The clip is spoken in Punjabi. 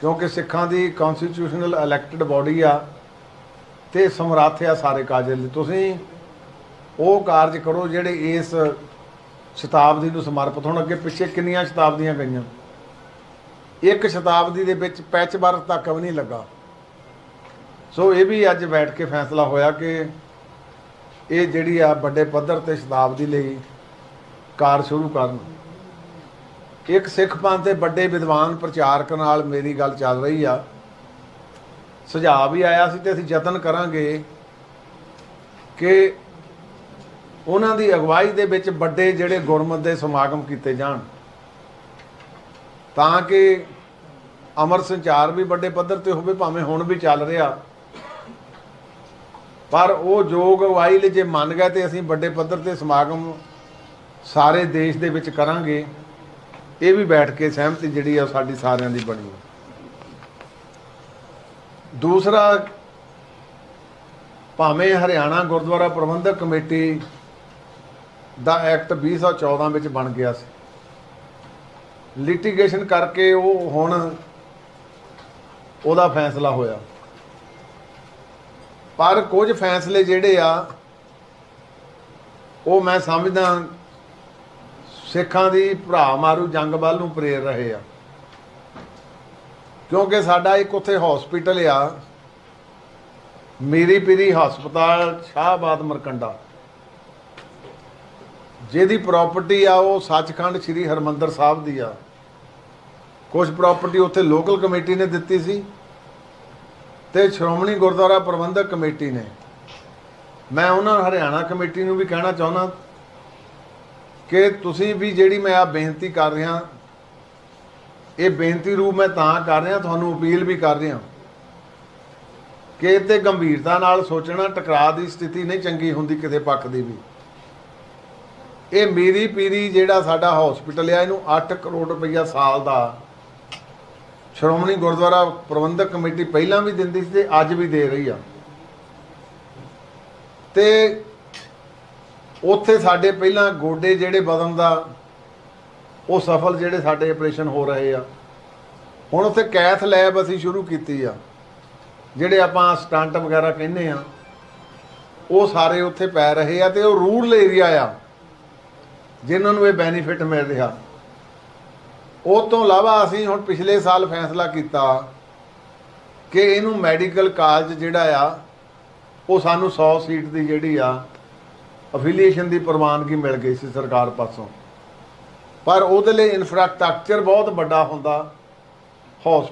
ਕਿਉਂਕਿ ਸਿੱਖਾਂ ਦੀ ਕਨਸਟੀਟਿਊਸ਼ਨਲ ਇਲੈਕਟਿਡ ਬਾਡੀ ਆ ਤੇ ਸਮਰੱਥ ਆ ਸਾਰੇ ਕਾਰਜ ਲਈ। ਤੁਸੀਂ ਉਹ ਕਾਰਜ ਕਰੋ ਜਿਹੜੇ ਇਸ ਸ਼ਤਾਬਦੀ ਨੂੰ ਸਮਰਪਿਤ ਹੋਣ। ਅੱਗੇ ਪਿੱਛੇ ਕਿੰਨੀਆਂ ਸ਼ਤਾਬਦੀਆਂ ਗਈਆਂ? ਇੱਕ ਸ਼ਤਾਬਦੀ ਦੇ ਵਿੱਚ ਪੈਚਵਰਕ ਤੱਕ ਵੀ ਨਹੀਂ ਲੱਗਾ। ਸੋ ਇਹ ਵੀ ਅੱਜ ਬੈਠ ਕੇ ਫੈਸਲਾ ਹੋਇਆ ਕਿ ਇਹ ਜਿਹੜੀ ਆ ਵੱਡੇ ਪੱਧਰ ਤੇ ਸ਼ਤਾਬਦੀ ਲਈ ਕਾਰ ਸ਼ੁਰੂ ਕਰਨ। ਇੱਕ ਸਿੱਖ ਪੰਥ ਦੇ ਵੱਡੇ ਵਿਦਵਾਨ ਪ੍ਰਚਾਰਕ ਨਾਲ ਮੇਰੀ ਗੱਲ ਚੱਲ ਰਹੀ ਆ। ਸੁਝਾਅ ਵੀ ਆਇਆ ਸੀ ਤੇ ਅਸੀਂ ਯਤਨ ਕਰਾਂਗੇ ਕਿ ਉਹਨਾਂ ਦੀ ਅਗਵਾਈ ਦੇ ਵਿੱਚ ਵੱਡੇ ਜਿਹੜੇ ਗੁਰਮਤ ਦੇ ਸਮਾਗਮ ਕੀਤੇ ਜਾਣ। ਤਾਂ ਕਿ ਅਮਰ ਸੰਚਾਰ ਵੀ ਵੱਡੇ ਪੱਧਰ ਤੇ ਹੋਵੇ, ਭਾਵੇਂ ਹੁਣ ਵੀ ਚੱਲ ਰਿਹਾ। ਪਰ ਉਹ ਯੋਗ ਅਗਵਾਈ ਲਈ ਜੇ ਮੰਨ ਗਏ ਤੇ ਅਸੀਂ ਵੱਡੇ ਪੱਧਰ ਤੇ ਸਮਾਗਮ ਸਾਰੇ ਦੇਸ਼ ਦੇ ਵਿੱਚ ਕਰਾਂਗੇ। ਇਹ ਵੀ ਬੈਠ ਕੇ ਸਹਿਮਤੀ ਜਿਹੜੀ ਆ ਸਾਡੀ ਸਾਰਿਆਂ ਦੀ ਬਣੀ ਦੂਸਰਾ, ਭਾਵੇਂ ਹਰਿਆਣਾ ਗੁਰਦੁਆਰਾ ਪ੍ਰਬੰਧਕ ਕਮੇਟੀ ਦਾ ਐਕਟ 2014 ਵਿੱਚ ਬਣ ਗਿਆ ਸੀ। ਲਿਟੀਗੇਸ਼ਨ ਕਰਕੇ ਉਹ ਹੁਣ ਉਹਦਾ ਫੈਸਲਾ ਹੋਇਆ। ਪਰ ਕੁਝ ਫੈਸਲੇ ਜਿਹੜੇ ਆ, ਉਹ ਮੈਂ ਸਮਝਦਾ ਸਿੱਖਾਂ ਦੀ ਭਰਾ ਮਾਰੂ ਜੰਗ ਵੱਲ ਨੂੰ ਪ੍ਰੇਰ ਰਹੇ ਆ। ਕਿਉਂਕਿ ਸਾਡਾ ਇੱਕ ਉੱਥੇ ਹਸਪੀਟਲ ਆ ਮੇਰੀ ਪੀਰੀ ਹਸਪਤਾਲ, ਸ਼ਾਹਬਾਦ ਮਰਕੰਡਾ। ਜਿਹਦੀ ਪ੍ਰਾਪਰਟੀ ਆ, ਉਹ ਸੱਚਖੰਡ ਸ੍ਰੀ ਹਰਮੰਦਰ ਸਾਹਿਬ ਦੀ ਆ। ਕੁਝ ਪ੍ਰਾਪਰਟੀ ਉੱਥੇ ਲੋਕਲ ਕਮੇਟੀ ਨੇ ਦਿੱਤੀ ਸੀ ਤੇ ਸ਼੍ਰੋਮਣੀ ਗੁਰਦੁਆਰਾ ਪ੍ਰਬੰਧਕ ਕਮੇਟੀ ਨੇ। ਮੈਂ ਉਹਨਾਂ ਹਰਿਆਣਾ ਕਮੇਟੀ ਨੂੰ ਵੀ ਕਹਿਣਾ ਚਾਹੁੰਦਾ ਕਿ ਤੁਸੀਂ ਵੀ ਜਿਹੜੀ ਮੈਂ ਆ ਬੇਨਤੀ ਕਰ ਰਿਹਾ, ਇਹ ਬੇਨਤੀ ਰੂਪ ਮੈਂ ਤਾਂ ਕਰ ਰਿਹਾ, ਤੁਹਾਨੂੰ ਅਪੀਲ ਵੀ ਕਰ ਰਿਹਾ। ਕਿ ਇਹ ਤੇ ਗੰਭੀਰਤਾ ਨਾਲ ਸੋਚਣਾ, ਟਕਰਾਅ ਦੀ ਸਥਿਤੀ ਨਹੀਂ ਚੰਗੀ ਹੁੰਦੀ ਕਿਸੇ ਪੱਖ ਦੀ ਵੀ। ਇਹ ਮੇਰੀ ਪੀਰੀ ਜਿਹੜਾ ਸਾਡਾ ਹਸਪੀਟਲ ਆ, ਇਹਨੂੰ 8 ਕਰੋੜ ਰੁਪਈਆ ਸਾਲ ਦਾ ਸ਼੍ਰੋਮਣੀ ਗੁਰਦੁਆਰਾ ਪ੍ਰਬੰਧਕ ਕਮੇਟੀ ਪਹਿਲਾਂ ਵੀ ਦਿੰਦੀ ਸੀ ਤੇ ਅੱਜ ਵੀ ਦੇ ਰਹੀ ਆ। ਤੇ ਉੱਥੇ ਸਾਡੇ ਪਹਿਲਾਂ ਗੋਡੇ ਜਿਹੜੇ ਬਦਨ ਦਾ, ਉਹ ਸਫਲ ਜਿਹੜੇ ਸਾਡੇ ਆਪਰੇਸ਼ਨ ਹੋ ਰਹੇ ਆ। ਹੁਣ ਉੱਥੇ ਕੈਥ ਲੈਬ ਅਸੀਂ ਸ਼ੁਰੂ ਕੀਤੀ ਆ। ਜਿਹੜੇ ਆਪਾਂ ਸਟੰਟ ਵਗੈਰਾ ਕਹਿੰਦੇ ਆ, ਉਹ ਸਾਰੇ ਉੱਥੇ ਪੈ ਰਹੇ ਆ ਤੇ ਉਹ ਰੂਰਲ ਏਰੀਆ ਆ, ਜਿਨ੍ਹਾਂ ਨੂੰ ਇਹ ਬੈਨੀਫਿਟ ਮਿਲ ਰਿਹਾ। ਉਹ ਤੋਂ ਇਲਾਵਾ ਅਸੀਂ ਹੁਣ ਪਿਛਲੇ ਸਾਲ ਫੈਸਲਾ ਕੀਤਾ ਕਿ ਇਹਨੂੰ ਮੈਡੀਕਲ ਕਾਲਜ ਜਿਹੜਾ ਆ, ਉਹ ਸਾਨੂੰ 100 ਸੀਟ ਦੀ ਜਿਹੜੀ ਆ ਅਫੀਲੀਏਸ਼ਨ ਦੀ ਪ੍ਰਵਾਨਗੀ ਮਿਲ ਗਈ ਸੀ ਸਰਕਾਰ ਪਾਸੋਂ। ਪਰ ਉਹਦੇ ਲਈ ਇਨਫਰਾਸਟ੍ਰਕਚਰ ਬਹੁਤ ਵੱਡਾ ਹੁੰਦਾ। ਹਸਪੀਟਲ